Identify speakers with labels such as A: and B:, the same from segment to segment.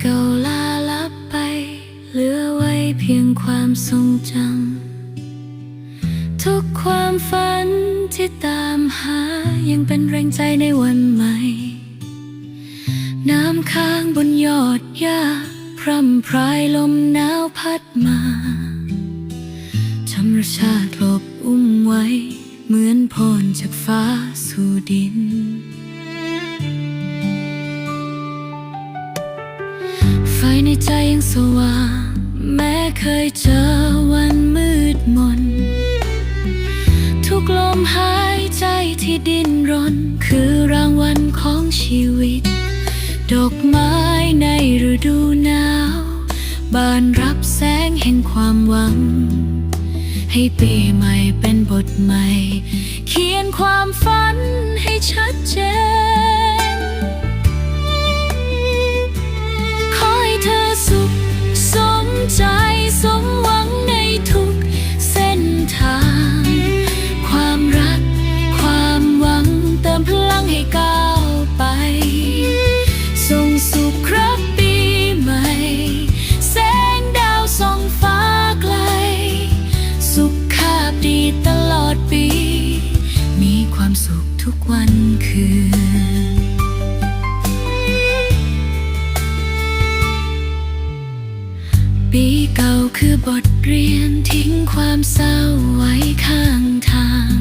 A: เก่าลาลับไป เหลือไว้เพียงความทรงจำ ทุกความฝันที่ตามหายังเป็นแรงใจในวันใหม่ น้ำค้างบนยอดหญ้าพร่ำพรายลมหนาวพัดมาธรรมชาติลบอุ้มไว้ เหมือนพรจากฟ้าสู่ดิน ไฟในใจยังสว่าง แม้เคยเจอวันมืดมน ทุกลมหายใจที่ดิ้นรน คือรางวัลของชีวิต ดอกไม้ในฤดูหนาว บานรับแสงแห่งความหวัง ให้ปีใหม่เป็นบทใหม่ เขียนความฝันให้ชัดเจน วันคืน ปีเก่าคือบทเรียนทิ้งความเศร้าไว้ข้างทาง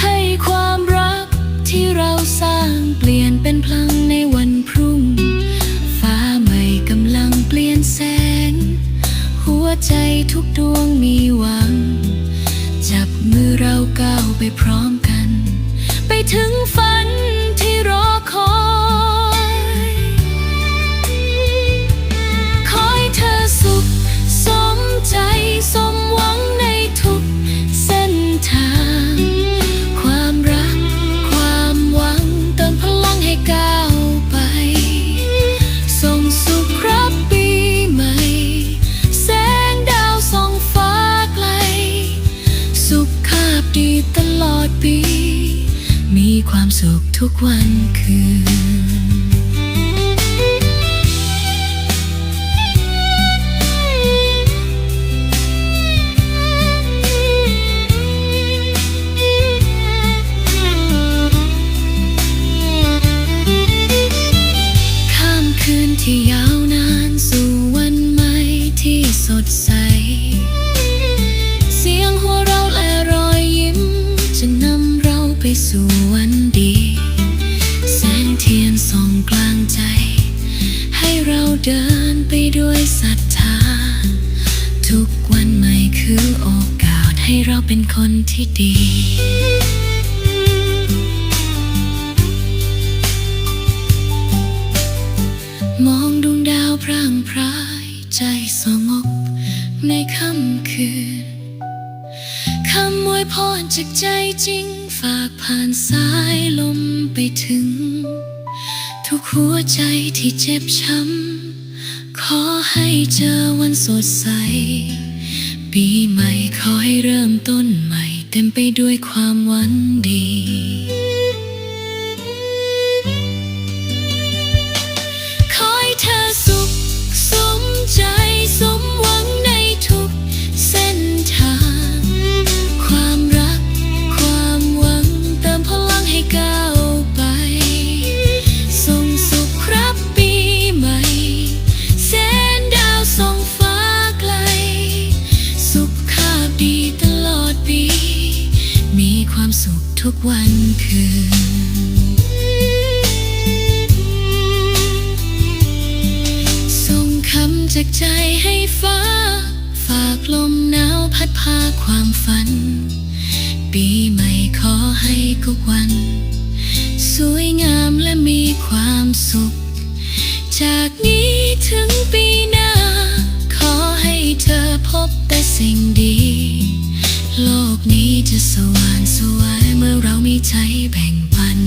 A: ให้ความรักที่เราสร้างเปลี่ยนเป็นพลังในวันพรุ่ง ฟ้าใหม่กำลังเปลี่ยนแสง หัวใจทุกดวงมีหวัง จับมือเราก้าวไปพร้อมกัน ไปถึงฝันที่รอคอย ทุกวันคืนข้ามคืนที่ยาวนานสู่วันใหม่ที่สดใส ให้เราเป็นคนที่ดี มองดวงดาวพร่างพรายใจสงบในค่ำคืน คำอวยพรจากใจจริง ฝากผ่านสายลมไปถึง ทุกหัวใจที่เจ็บช้ำ ขอให้เจอวันสดใส ปีใหม่ขอให้เริ่มต้นใหม่ เต็มไปด้วยความหวันดี ทุกวันคืนส่งคำจากใจให้ฟ้า ฝากลมหนาวพัดพาความฝัน ปีใหม่ขอให้ทุกวัน สวยงามและมีความสุข จากนี้ถึงปีหน้า ขอให้เธอพบแต่สิ่งดี โลกนี้จะสว่างสวย เมื่อเรามีใจแบ่งปัน